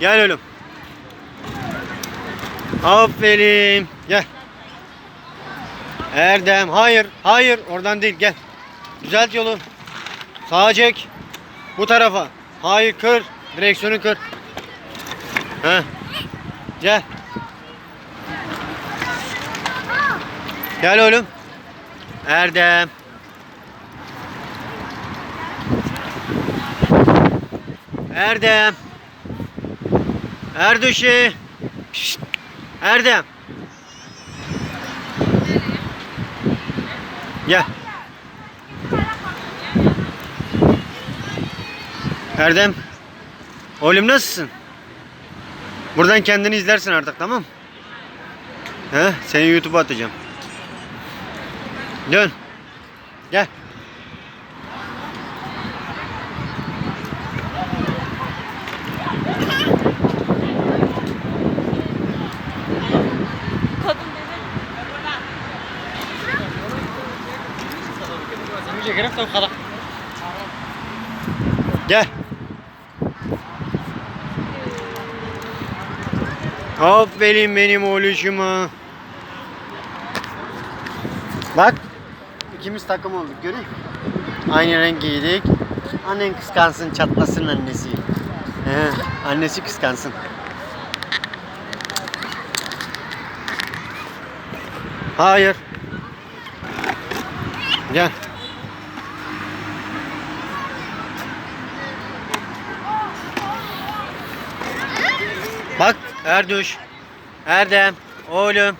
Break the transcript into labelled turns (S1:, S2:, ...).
S1: Gel oğlum. Aferin. Gel. Erdem. Hayır. Hayır. Oradan değil. Gel. Düzelt yolu. Sağa çek. Bu tarafa. Hayır kır. Direksiyonu kır. Heh. Gel. Gel oğlum. Erdem. Erdem. Erdüşü. Pişt. Erdem. Gel. Erdem. Oğlum nasılsın? Buradan kendini izlersin artık tamam? He? Seni YouTube'a atacağım. Dön. Gel. Gel. Aferin benim oğluşuma. Bak. ikimiz takım olduk görüyor musun? Aynı renk giydik. Annen kıskansın çatlasın annesi. He, annesi kıskansın. Hayır. Gel. Bak Erdüş. Erdem. Oğlum.